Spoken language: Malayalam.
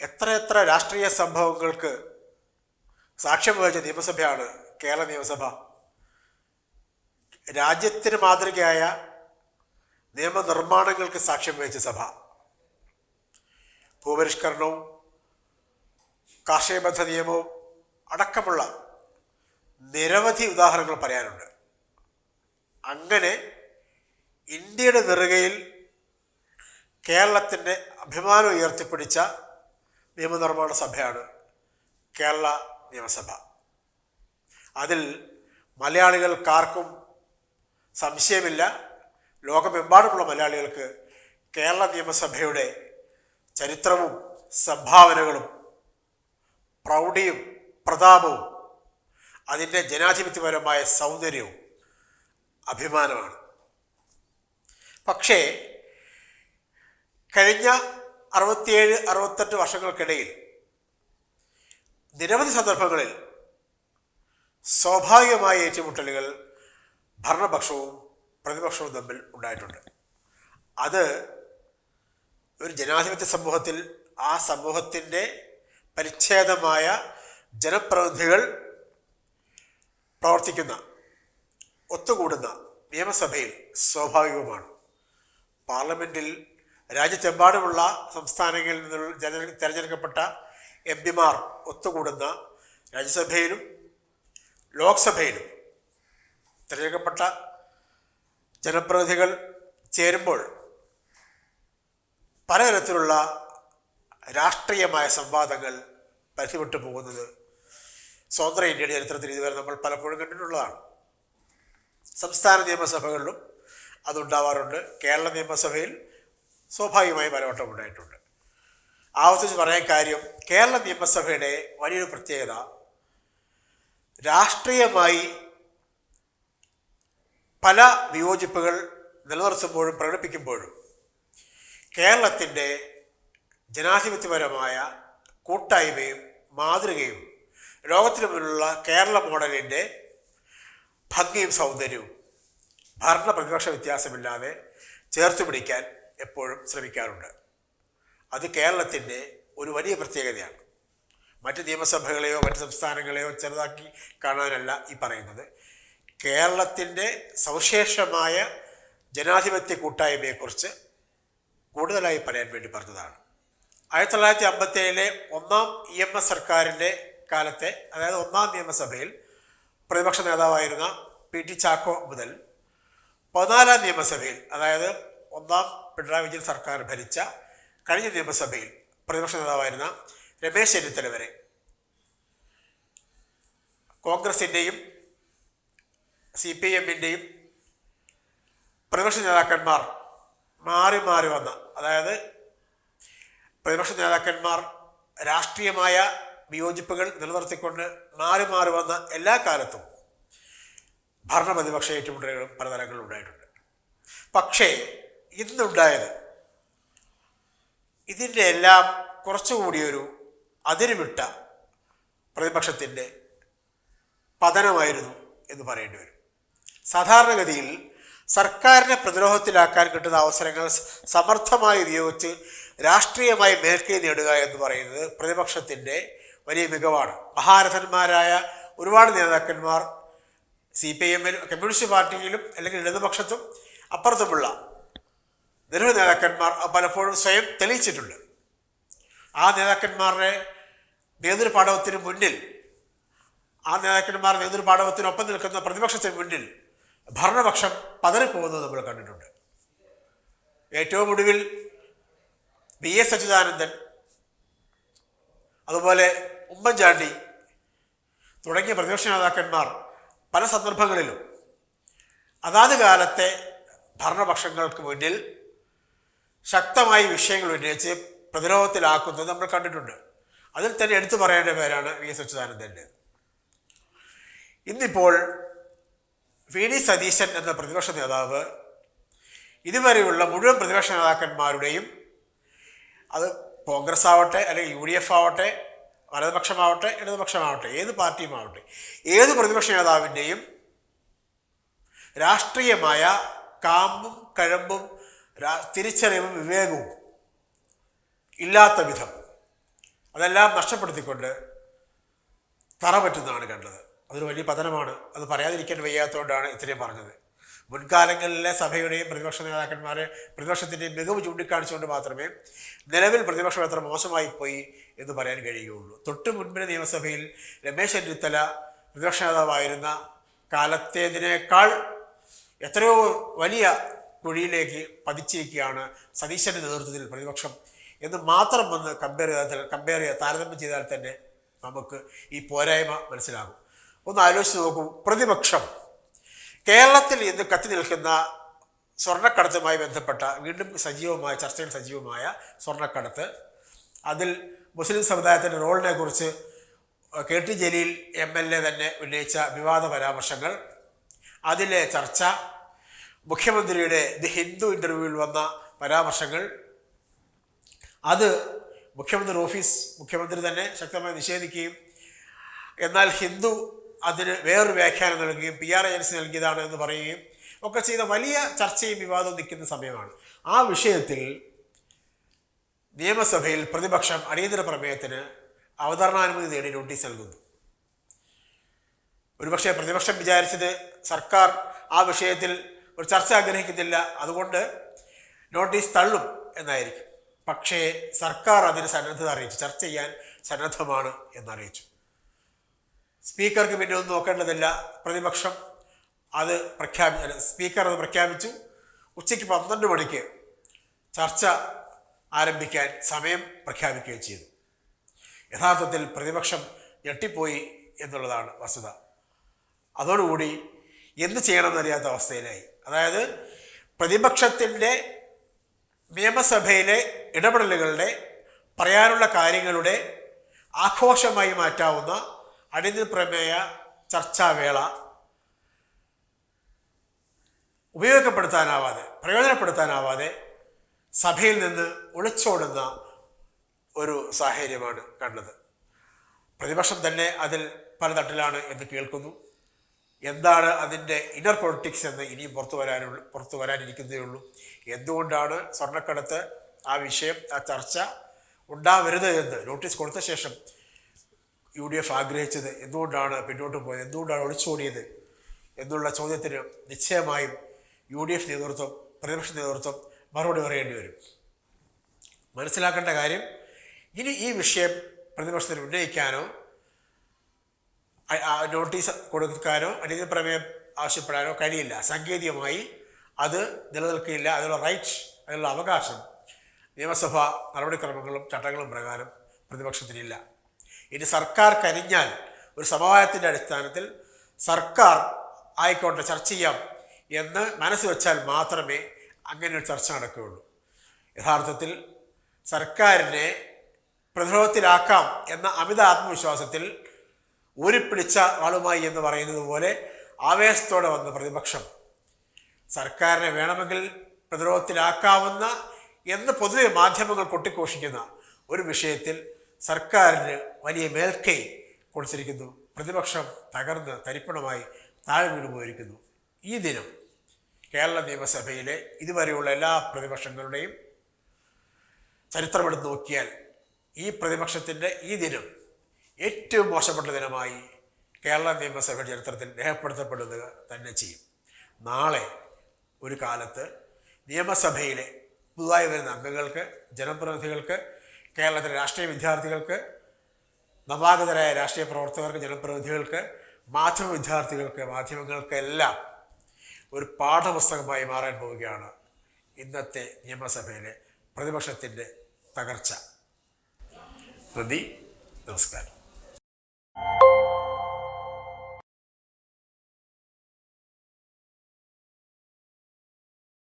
എത്രയെത്ര രാഷ്ട്രീയ സംഭവങ്ങൾക്ക് സാക്ഷ്യം വഹിച്ച നിയമസഭയാണ് കേരള നിയമസഭ. രാജ്യത്തിന് മാതൃകയായ നിയമനിർമ്മാണങ്ങൾക്ക് സാക്ഷ്യം വഹിച്ച സഭ. ഭൂപരിഷ്കരണവും കാർഷിക ബന്ധ നിയമവും അടക്കമുള്ള നിരവധി ഉദാഹരണങ്ങൾ പറയാനുണ്ട്. അങ്ങനെ ഇന്ത്യയുടെ നെറുകയിൽ കേരളത്തിന്റെ അഭിമാനം ഉയർത്തിപ്പിടിച്ച നിയമനിർമ്മാണ സഭയാണ് കേരള നിയമസഭ. അതിൽ മലയാളികൾക്കാർക്കും സംശയമില്ല. ലോകമെമ്പാടുമുള്ള മലയാളികൾക്ക് കേരള നിയമസഭയുടെ ചരിത്രവും സംഭാവനകളും പ്രൗഢിയും പ്രതാപവും അതിന്റെ ജനാധിപത്യപരമായ സൗന്ദര്യവും അഭിമാനമാണ്. പക്ഷേ കഴിഞ്ഞ അറുപത്തിയേഴ് അറുപത്തെട്ട് വർഷങ്ങൾക്കിടയിൽ നിരവധി സന്ദർഭങ്ങളിൽ സ്വാഭാവികമായ ഏറ്റുമുട്ടലുകൾ ഭരണപക്ഷവും പ്രതിപക്ഷവും തമ്മിൽ ഉണ്ടായിട്ടുണ്ട്. അത് ഒരു ജനാധിപത്യ സമൂഹത്തിൽ ആ സമൂഹത്തിന്റെ പരിച്ഛേദമായ ജനപ്രതിനിധികൾ പ്രവർത്തിക്കുന്ന ഒത്തുകൂടുന്ന നിയമസഭയിൽ സ്വാഭാവികവുമാണ്. പാർലമെന്റിൽ രാജ്യത്തെമ്പാടുമുള്ള സംസ്ഥാനങ്ങളിൽ നിന്നുള്ള ജന തിരഞ്ഞെടുക്കപ്പെട്ട എം പിമാർ ഒത്തുകൂടുന്ന രാജ്യസഭയിലും ലോക്സഭയിലും തിരഞ്ഞെടുക്കപ്പെട്ട ജനപ്രതിനിധികൾ ചേരുമ്പോൾ പലതരത്തിലുള്ള രാഷ്ട്രീയമായ സംവാദങ്ങൾ പരിധിവിട്ടു പോകുന്നത് സ്വതന്ത്ര ഇന്ത്യയുടെ ചരിത്രത്തിൽ ഇതുവരെ നമ്മൾ പലപ്പോഴും കണ്ടിട്ടുള്ളതാണ്. സംസ്ഥാന നിയമസഭകളിലും അതുണ്ടാവാറുണ്ട്. കേരള നിയമസഭയിൽ സ്വാഭാവികമായി പലവട്ടം ഉണ്ടായിട്ടുണ്ട്. ആവർത്തിച്ച് പറയാൻ കാര്യം കേരള നിയമസഭയുടെ വലിയൊരു പ്രത്യേകത രാഷ്ട്രീയമായി പല വിയോജിപ്പുകൾ നിലനിർത്തുമ്പോഴും പ്രകടിപ്പിക്കുമ്പോഴും കേരളത്തിന്റെ ജനാധിപത്യപരമായ കൂട്ടായ്മയും മാതൃകയും ലോകത്തിന് മുന്നിലുള്ള കേരള മോഡലിന്റെ ഭംഗിയും സൗന്ദര്യവും ഭരണ പ്രതിപക്ഷ വ്യത്യാസമില്ലാതെ ചേർത്ത് പിടിക്കാൻ എപ്പോഴും ശ്രമിക്കാറുണ്ട്. അത് കേരളത്തിന്റെ ഒരു വലിയ പ്രത്യേകതയാണ്. മറ്റ് നിയമസഭകളെയോ മറ്റ് സംസ്ഥാനങ്ങളെയോ ചെറുതാക്കി കാണാനല്ല ഈ പറയുന്നത്. കേരളത്തിന്റെ സവിശേഷമായ ജനാധിപത്യ കൂട്ടായ്മയെക്കുറിച്ച് കൂടുതലായി പറയാൻ വേണ്ടി പറഞ്ഞതാണ്. ആയിരത്തി തൊള്ളായിരത്തി അമ്പത്തി ഏഴിലെ ഒന്നാം ഇ എം എസ് സർക്കാരിന്റെ കാലത്തെ അതായത് ഒന്നാം നിയമസഭയിൽ പ്രതിപക്ഷ നേതാവായിരുന്ന പി ടി ചാക്കോ മുതൽ പതിനാലാം നിയമസഭയിൽ അതായത് ഒന്നാം പിണറായി വിജയൻ സർക്കാർ ഭരിച്ച കഴിഞ്ഞ നിയമസഭയിൽ പ്രതിപക്ഷ നേതാവായിരുന്ന രമേശ് ചെന്നിത്തല വരെ കോൺഗ്രസിന്റെയും സി പി എമ്മിന്റെയും പ്രതിപക്ഷ നേതാക്കന്മാർ മാറി മാറി വന്ന അതായത് പ്രതിപക്ഷ നേതാക്കന്മാർ രാഷ്ട്രീയമായ വിയോജിപ്പുകൾ നിലനിർത്തിക്കൊണ്ട് മാറി മാറി വന്ന എല്ലാ കാലത്തും ഭരണ പ്രതിപക്ഷ ഏറ്റുമുട്ടലുകളും പലതരങ്ങളിലുണ്ടായിട്ടുണ്ട്. പക്ഷേ ഇന്നുണ്ടായത്. ഇതിന്റെ എല്ലാം കുറച്ചുകൂടിയൊരു അതിരുവിട്ട പ്രതിപക്ഷത്തിന്റെ പതനമായിരുന്നു എന്ന് പറയേണ്ടി വരും. സാധാരണഗതിയിൽ സർക്കാരിനെ പ്രതിരോധത്തിലാക്കാൻ കിട്ടുന്ന അവസരങ്ങൾ സമർത്ഥമായി ഉപയോഗിച്ച് രാഷ്ട്രീയമായി മേൽക്കൈ നേടുക എന്ന് പറയുന്നത് പ്രതിപക്ഷത്തിന്റെ വലിയ മികവാണ്. മഹാരഥന്മാരായ ഒരുപാട് നേതാക്കന്മാർ സി പി എമ്മിലും കമ്മ്യൂണിസ്റ്റ് പാർട്ടിയിലും അല്ലെങ്കിൽ ഇടതുപക്ഷത്തും അപ്പുറത്തുമുള്ള നിരവധി നേതാക്കന്മാർ പലപ്പോഴും സ്വയം തെളിയിച്ചിട്ടുണ്ട്. ആ നേതാക്കന്മാരുടെ നേതൃപാഠവത്തിന് മുന്നിൽ ആ നേതാക്കന്മാർ നേതൃപാഠവത്തിനൊപ്പം നിൽക്കുന്ന പ്രതിപക്ഷത്തിന് മുന്നിൽ ഭരണപക്ഷം പതറിപ്പോകുന്നത് നമ്മൾ കണ്ടിട്ടുണ്ട്. ഏറ്റവും ഒടുവിൽ ബി എസ് അച്യുതാനന്ദൻ അതുപോലെ ഉമ്മൻചാണ്ടി തുടങ്ങിയ പ്രതിപക്ഷ നേതാക്കന്മാർ പല സന്ദർഭങ്ങളിലും അതാത് കാലത്തെ ഭരണപക്ഷങ്ങൾക്ക് മുന്നിൽ ശക്തമായി വിഷയങ്ങൾ ഉന്നയിച്ച് പ്രതിരോധത്തിലാക്കുന്നത് നമ്മൾ കണ്ടിട്ടുണ്ട്. അതിൽ തന്നെ എടുത്തു പറയേണ്ട പേരാണ് വി എസ് അച്യുതാനന്ദന്റെ. ഇന്നിപ്പോൾ വി ഡി സതീശൻ എന്ന പ്രതിപക്ഷ നേതാവ് ഇതുവരെയുള്ള മുഴുവൻ പ്രതിപക്ഷ നേതാക്കന്മാരുടെയും അത് കോൺഗ്രസ് ആവട്ടെ അല്ലെങ്കിൽ യു ഡി എഫ് ആവട്ടെ വലതുപക്ഷമാവട്ടെ ഇടതുപക്ഷമാവട്ടെ ഏത് പാർട്ടിയുമാവട്ടെ ഏത് പ്രതിപക്ഷ നേതാവിന്റെയും രാഷ്ട്രീയമായ കാമ്പും കഴമ്പും തിരിച്ചറിവും വിവേകവും ഇല്ലാത്ത വിധം അതെല്ലാം നഷ്ടപ്പെടുത്തിക്കൊണ്ട് തറ പറ്റുന്നതാണ് കണ്ടത്. അതൊരു വലിയ പതനമാണ്. അത് പറയാതിരിക്കാൻ വയ്യാത്തതുകൊണ്ടാണ് ഇത്രയും പറഞ്ഞത്. മുൻകാലങ്ങളിലെ സഭയുടെയും പ്രതിപക്ഷ നേതാക്കന്മാരെ പ്രതിപക്ഷത്തിന്റെയും മികവ് ചൂണ്ടിക്കാണിച്ചുകൊണ്ട് മാത്രമേ നിലവിൽ പ്രതിപക്ഷം എത്ര മോശമായി പോയി എന്ന് പറയാൻ കഴിയുകയുള്ളൂ. തൊട്ട് മുൻപിന് നിയമസഭയിൽ രമേശ് ചെന്നിത്തല പ്രതിപക്ഷ നേതാവായിരുന്ന കാലത്തേതിനേക്കാൾ എത്രയോ വലിയ കുഴിയിലേക്ക് പതിച്ചിരിക്കുകയാണ് സതീശന്റെ നേതൃത്വത്തിൽ പ്രതിപക്ഷം. എന്ന് മാത്രം വന്ന് കമ്പയർ ചെയ്താൽ കമ്പയർ ചെയ്യുക താരതമ്യം ചെയ്താൽ തന്നെ നമുക്ക് ഈ പോരായ്മ മനസ്സിലാകും. ഒന്ന് ആലോചിച്ച് നോക്കൂ. പ്രതിപക്ഷം കേരളത്തിൽ ഇന്ന് കത്തി നിൽക്കുന്ന സ്വർണക്കടത്തുമായി ബന്ധപ്പെട്ട വീണ്ടും സജീവമായ ചർച്ചയിൽ സജീവമായ സ്വർണക്കടത്ത്. അതിൽ മുസ്ലിം സമുദായത്തിന്റെ റോളിനെ കുറിച്ച് K T Jaleel M L A തന്നെ ഉന്നയിച്ച വിവാദ പരാമർശങ്ങൾ. അതിലെ ചർച്ച മുഖ്യമന്ത്രിയുടെ ദി ഹിന്ദു ഇന്റർവ്യൂവിൽ വന്ന പരാമർശങ്ങൾ. അത് മുഖ്യമന്ത്രി ഓഫീസ് മുഖ്യമന്ത്രി തന്നെ ശക്തമായി നിഷേധിക്കുകയും എന്നാൽ ഹിന്ദു അതിന് വേറൊരു വ്യാഖ്യാനം നൽകുകയും പി ആർ ഏജൻസി നൽകിയതാണ് എന്ന് പറയുകയും ഒക്കെ ചെയ്ത വലിയ ചർച്ചയും വിവാദവും നിൽക്കുന്ന സമയമാണ്. ആ വിഷയത്തിൽ നിയമസഭയിൽ പ്രതിപക്ഷം അടിയന്തര പ്രമേയത്തിന് അവതരണാനുമതി നേടി നോട്ടീസ് നൽകുന്നു. ഒരുപക്ഷെ പ്രതിപക്ഷം വിചാരിച്ചത് സർക്കാർ ആ വിഷയത്തിൽ ഒരു ചർച്ച ആഗ്രഹിക്കുന്നില്ല അതുകൊണ്ട് നോട്ടീസ് തള്ളും എന്നായിരിക്കും. പക്ഷേ സർക്കാർ അതിന് സന്നദ്ധത അറിയിച്ചു. ചർച്ച ചെയ്യാൻ സന്നദ്ധമാണ് എന്നറിയിച്ചു. സ്പീക്കർക്ക് പിന്നെ ഒന്നും നോക്കേണ്ടതില്ല. പ്രതിപക്ഷം അത് പ്രഖ്യാപി സ്പീക്കർ അത് പ്രഖ്യാപിച്ചു. ഉച്ചയ്ക്ക് പന്ത്രണ്ട് മണിക്ക് ചർച്ച ആരംഭിക്കാൻ സമയം പ്രഖ്യാപിക്കുകയും ചെയ്തു. യഥാർത്ഥത്തിൽ പ്രതിപക്ഷം ഞെട്ടിപ്പോയി എന്നുള്ളതാണ് വസ്തുത. അതോടുകൂടി എന്ത് ചെയ്യണമെന്നറിയാത്ത അവസ്ഥയിലായി. അതായത് പ്രതിപക്ഷത്തിന്റെ നിയമസഭയിലെ ഇടപെടലുകളുടെ പറയാനുള്ള കാര്യങ്ങളുടെ ആഘോഷമായി മാറ്റാവുന്ന അടിയന്തര പ്രമേയ ചർച്ചാവേള ഉപയോഗപ്പെടുത്താനാവാതെ പ്രയോജനപ്പെടുത്താനാവാതെ സഭയിൽ നിന്ന് ഒളിച്ചോടുന്ന ഒരു സാഹചര്യമാണ് കണ്ടത്. പ്രതിപക്ഷം തന്നെ അതിൽ പല തട്ടിലാണ് എന്ന് കേൾക്കുന്നു. എന്താണ് അതിന്റെ ഇന്നർ പൊളിറ്റിക്സ് എന്ന് ഇനിയും പുറത്തു വരാനുള്ള പുറത്തു വരാനിരിക്കുന്നതേ ഉള്ളൂ. എന്തുകൊണ്ടാണ് സ്വർണക്കടത്ത് ആ വിഷയം ആ ചർച്ച ഉണ്ടാവരുത് എന്ന് നോട്ടീസ് കൊടുത്ത ശേഷം യു ഡി എഫ് ആഗ്രഹിച്ചത് എന്തുകൊണ്ടാണ് പിന്നോട്ട് പോയത്? എന്തുകൊണ്ടാണ് ഒളിച്ചോടിയത് എന്നുള്ള ചോദ്യത്തിന് നിശ്ചയമായും യു ഡി എഫ് നേതൃത്വം പ്രതിപക്ഷ നേതൃത്വം മറുപടി പറയേണ്ടി വരും. മനസ്സിലാക്കേണ്ട കാര്യം ഇനി ഈ വിഷയം പ്രതിപക്ഷത്തിന് ഉന്നയിക്കാനോ നോട്ടീസ് കൊടുക്കാനോ അല്ലെങ്കിൽ പ്രമേയം ആവശ്യപ്പെടാനോ കഴിയില്ല. സാങ്കേതികമായി അത് നിലനിൽക്കില്ല. അതിനുള്ള റൈറ്റ് അതിനുള്ള അവകാശം നിയമസഭ നടപടിക്രമങ്ങളും ചട്ടങ്ങളും പ്രകാരം പ്രതിപക്ഷത്തിനില്ല. ഇനി സർക്കാർ കരിഞ്ഞാൽ ഒരു സമവായത്തിന്റെ അടിസ്ഥാനത്തിൽ സർക്കാർ ആയിക്കോട്ടെ ചർച്ച ചെയ്യാം എന്ന് മനസ്സ് വെച്ചാൽ മാത്രമേ അങ്ങനെ ഒരു ചർച്ച നടക്കുകയുള്ളൂ. യഥാർത്ഥത്തിൽ സർക്കാരിനെ പ്രതിരോധത്തിലാക്കാം എന്ന അമിത ആത്മവിശ്വാസത്തിൽ ഊരിപ്പിടിച്ച ആളുമായി എന്ന് പറയുന്നത് പോലെ ആവേശത്തോടെ വന്ന പ്രതിപക്ഷം. സർക്കാരിനെ വേണമെങ്കിൽ പ്രതിരോധത്തിലാക്കാവുന്ന എന്ന് പൊതുവെ മാധ്യമങ്ങൾ കൊട്ടിഘോഷിക്കുന്ന ഒരു വിഷയത്തിൽ സർക്കാരിന് വലിയ മേൽക്കൈ കൊടുത്തിരിക്കുന്നു. പ്രതിപക്ഷം തകർന്ന് തരിപ്പണമായി താഴെ വീണുപോയിരിക്കുന്നു ഈ ദിനം കേരള നിയമസഭയിലെ ഇതുവരെയുള്ള എല്ലാ പ്രതിപക്ഷങ്ങളുടെയും ചരിത്രമെടുത്ത് നോക്കിയാൽ ഈ പ്രതിപക്ഷത്തിന്റെ ഈ ദിനം ഏറ്റവും മോശപ്പെട്ട ദിനമായി കേരള നിയമസഭയുടെ ചരിത്രത്തിൽ രേഖപ്പെടുത്തപ്പെടുക തന്നെ ചെയ്യും. നാളെ ഒരു കാലത്ത് നിയമസഭയിലെ പുതുതായി വരുന്ന അംഗങ്ങൾക്ക് ജനപ്രതിനിധികൾക്ക് കേരളത്തിലെ രാഷ്ട്രീയ വിദ്യാർത്ഥികൾക്ക് നവാഗതരായ രാഷ്ട്രീയ പ്രവർത്തകർക്ക് ജനപ്രതിനിധികൾക്ക് മാധ്യമ വിദ്യാർത്ഥികൾക്ക് മാധ്യമങ്ങൾക്ക് എല്ലാം ഒരു പാഠപുസ്തകമായി മാറാൻ പോവുകയാണ് ഇന്നത്തെ നിയമസഭയിലെ പ്രതിപക്ഷത്തിന്റെ തകർച്ച. നന്ദി നമസ്കാരം.